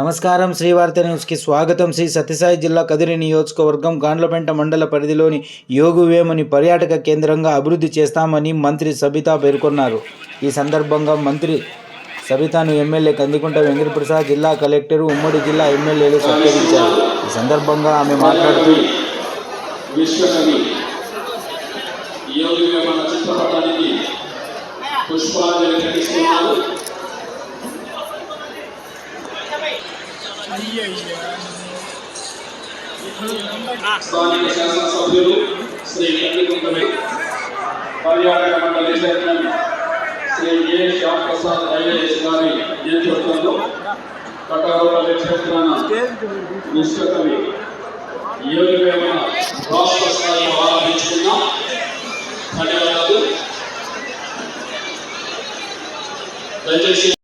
నమస్కారం. శ్రీవార్త న్యూస్కి స్వాగతం. శ్రీ సత్యసాయి జిల్లా కదిరి నియోజకవర్గం గాండ్లపెంట మండల పరిధిలోని యోగువేముని పర్యాటక కేంద్రంగా అభివృద్ధి చేస్తామని మంత్రి సబితా పేర్కొన్నారు. ఈ సందర్భంగా మంత్రి సబితాను ఎమ్మెల్యే కందికుంట వెంకటప్రసాద్ జిల్లా కలెక్టర్ ఉమ్మడి జిల్లా ఎమ్మెల్యేలు సత్కరించారు. ఈ సందర్భంగా ఆమె మాట్లాడుతూ పుష్పాంజలి స్థానిక శాసనసభ్యులు శ్రీ కందికుంటమి పర్యాటక మండలి chairman Shri A Shyam Prasad IAS గారి నేతృత్వంలో కటారోపల్లి క్షేత్రాన విశ్వకవి యోగి రాష్ట్ర స్థాయిలో ఆరాధించుకున్నాం ధన్యవాదాలు. దయచేసి